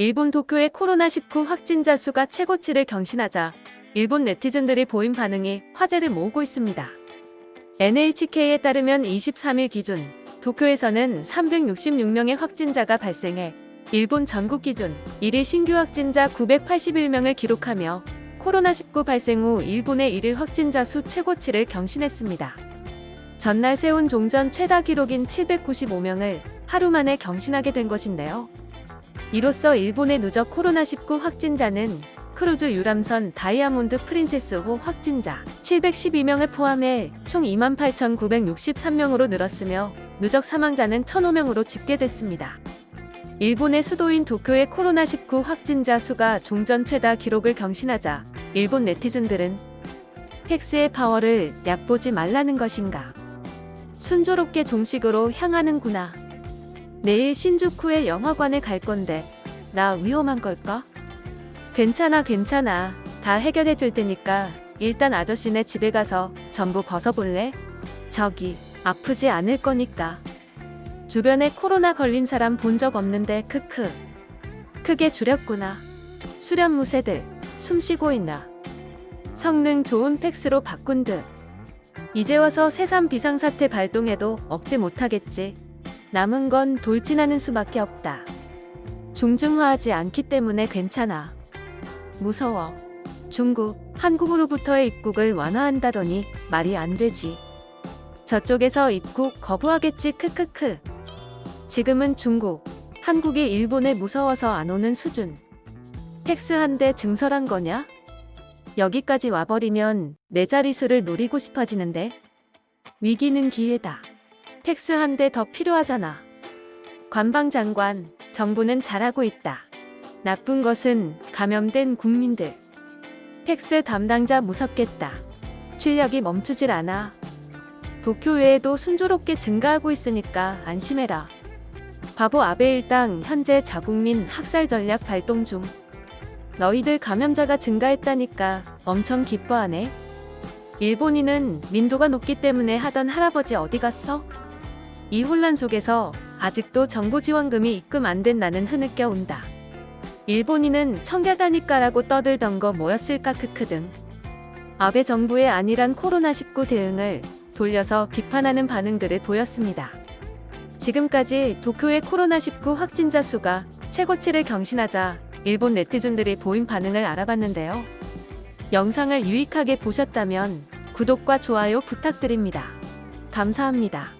일본 도쿄의 코로나19 확진자 수가 최고치를 경신하자 일본 네티즌들이 보인 반응이 화제를 모으고 있습니다. NHK에 따르면 23일 기준 도쿄에서는 366명의 확진자가 발생해 일본 전국 기준 1일 신규 확진자 981명을 기록하며 코로나19 발생 후 일본의 1일 확진자 수 최고치를 경신했습니다. 전날 세운 종전 최다 기록인 795명을 하루 만에 경신하게 된 것인데요. 이로써 일본의 누적 코로나19 확진자는 크루즈 유람선 다이아몬드 프린세스호 확진자 712명을 포함해 총 28,963명으로 늘었으며 누적 사망자는 1,005명으로 집계됐습니다. 일본의 수도인 도쿄의 코로나19 확진자 수가 종전 최다 기록을 경신하자 일본 네티즌들은 팩스의 파워를 얕보지 말라는 것인가. 순조롭게 종식으로 향하는구나. 내일 신주쿠의 영화관에 갈 건데 나 위험한 걸까? 괜찮아 괜찮아. 다 해결해 줄 테니까 일단 아저씨네 집에 가서 전부 벗어볼래? 저기 아프지 않을 거니까. 주변에 코로나 걸린 사람 본 적 없는데 크크. 크게 줄였구나. 수련 무새들 숨 쉬고 있나? 성능 좋은 팩스로 바꾼 듯. 이제 와서 새삼 비상사태 발동해도 억제 못하겠지 남은 건 돌진하는 수밖에 없다. 중증화하지 않기 때문에 괜찮아. 무서워. 중국, 한국으로부터의 입국을 완화한다더니 말이 안 되지. 저쪽에서 입국 거부하겠지 크크크. 지금은 중국, 한국이 일본에 무서워서 안 오는 수준. 팩스 한 대 증설한 거냐? 여기까지 와버리면 내 자리수를 노리고 싶어지는데. 위기는 기회다. 팩스 한 대 더 필요하잖아. 관방장관, 정부는 잘하고 있다. 나쁜 것은 감염된 국민들. 팩스 담당자 무섭겠다. 출력이 멈추질 않아. 도쿄 외에도 순조롭게 증가하고 있으니까 안심해라. 바보 아베 일당 현재 자국민 학살 전략 발동 중. 너희들 감염자가 증가했다니까 엄청 기뻐하네. 일본인은 민도가 높기 때문에 하던 할아버지 어디 갔어? 이 혼란 속에서 아직도 정부 지원금이 입금 안 된 나는 흐느껴 온다. 일본인은 청결하니까라고 떠들던 거 뭐였을까 크크 등. 아베 정부의 안일한 코로나19 대응을 돌려서 비판하는 반응들을 보였습니다. 지금까지 도쿄의 코로나19 확진자 수가 최고치를 경신하자 일본 네티즌들이 보인 반응을 알아봤는데요. 영상을 유익하게 보셨다면 구독과 좋아요 부탁드립니다. 감사합니다.